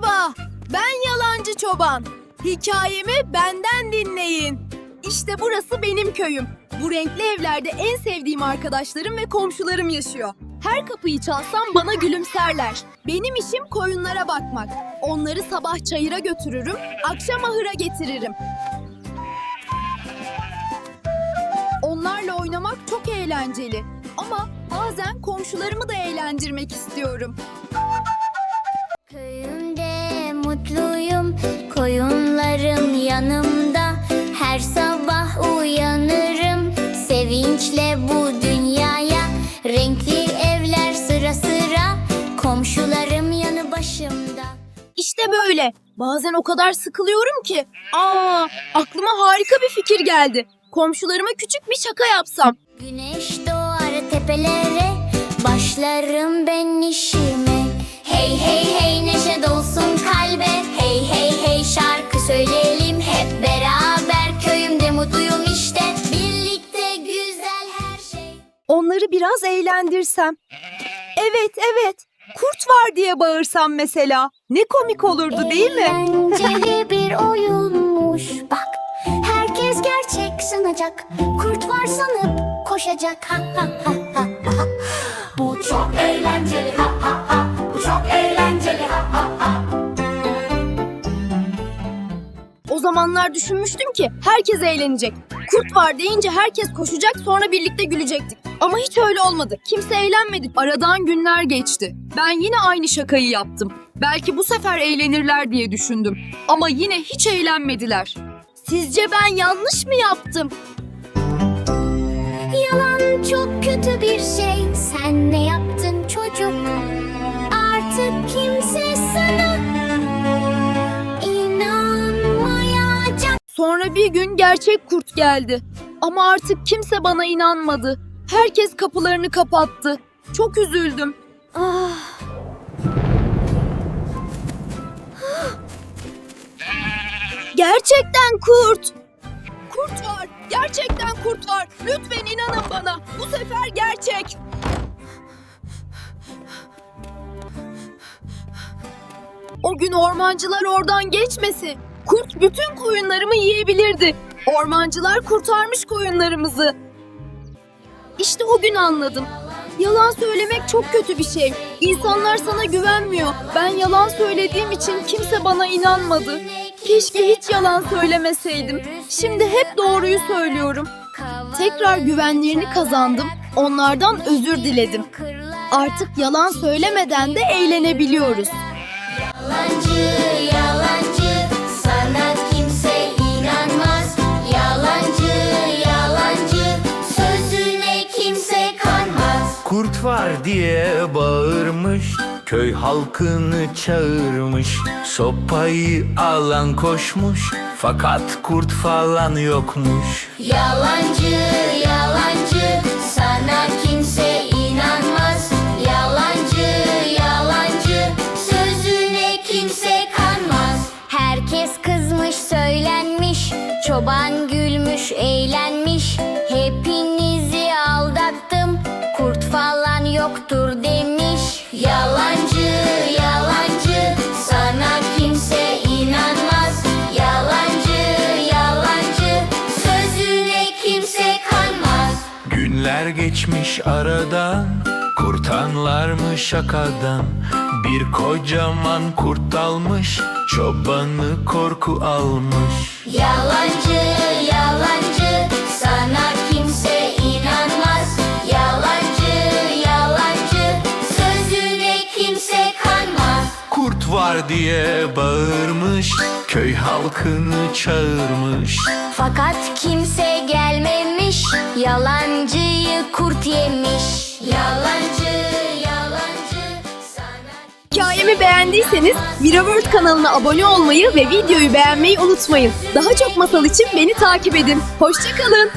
Merhaba, ben Yalancı Çoban. Hikayemi benden dinleyin. İşte burası benim köyüm. Bu renkli evlerde en sevdiğim arkadaşlarım ve komşularım yaşıyor. Her kapıyı çalsam bana gülümserler. Benim işim koyunlara bakmak. Onları sabah çayıra götürürüm, akşam ahıra getiririm. Onlarla oynamak çok eğlenceli. Ama bazen komşularımı da eğlendirmek istiyorum. Yanımda. Her sabah uyanırım, sevinçle bu dünyaya. Renkli evler sıra sıra, komşularım yanı başımda. İşte böyle. Bazen o kadar sıkılıyorum ki. Aa, aklıma harika bir fikir geldi. Komşularıma küçük bir şaka yapsam. Güneş doğar tepelere, başlarım ben işime. Onları biraz eğlendirsem. Evet, evet. Kurt var diye bağırsam mesela. Ne komik olurdu değil mi? Eğlenceli bir oyunmuş bak. Herkes gerçek sanacak. Kurt var sanıp koşacak. Ha ha ha ha ha. Bu çok eğlenceli. Ha ha ha. Bu çok eğlenceli. Ha ha ha. O zamanlar düşünmüştüm ki herkes eğlenecek. Kurt var deyince herkes koşacak sonra birlikte gülecektik. Ama hiç öyle olmadı. Kimse eğlenmedi. Aradan günler geçti. Ben yine aynı şakayı yaptım. Belki bu sefer eğlenirler diye düşündüm. Ama yine hiç eğlenmediler. Sizce ben yanlış mı yaptım? Yalan çok kötü bir şey. Sen ne yaptın çocuk? Artık kimse sana inanmayacak. Sonra bir gün gerçek kurt geldi. Ama artık kimse bana inanmadı. Herkes kapılarını kapattı. Çok üzüldüm. Ah. Gerçekten kurt. Kurt var. Gerçekten kurt var. Lütfen inanın bana. Bu sefer gerçek. O gün ormancılar oradan geçmesi. Kurt bütün koyunlarımı yiyebilirdi. Ormancılar kurtarmış koyunlarımızı. İşte o gün anladım. Yalan söylemek çok kötü bir şey. İnsanlar sana güvenmiyor. Ben yalan söylediğim için kimse bana inanmadı. Keşke hiç yalan söylemeseydim. Şimdi hep doğruyu söylüyorum. Tekrar güvenlerini kazandım. Onlardan özür diledim. Artık yalan söylemeden de eğlenebiliyoruz. Var diye bağırmış Köy halkını çağırmış Sopayı alan koşmuş Fakat kurt falan yokmuş Yalancı, yalancı, sana kimse inanmaz. Yalancı, yalancı, sözüne kimse kanmaz. Herkes kızmış, söylenmiş, çoban gülmüş, eğlenmiş. Günler geçmiş aradan Kurtanlar mı şakadan Bir kocaman kurt almış Çobanı korku almış Yalancı, yalancı, sana kimse inanmaz. Yalancı, yalancı, sözüne kimse kanmaz. Kurt var diye bağırmış Köy halkını çağırmış Fakat kimse gelmemiş, yalancıyı kurt yemiş. Yalancı, yalancı, sana Hikayemi beğendiyseniz Miraworld kanalına abone olmayı ve videoyu beğenmeyi unutmayın. Daha çok masal için beni takip edin. Hoşçakalın.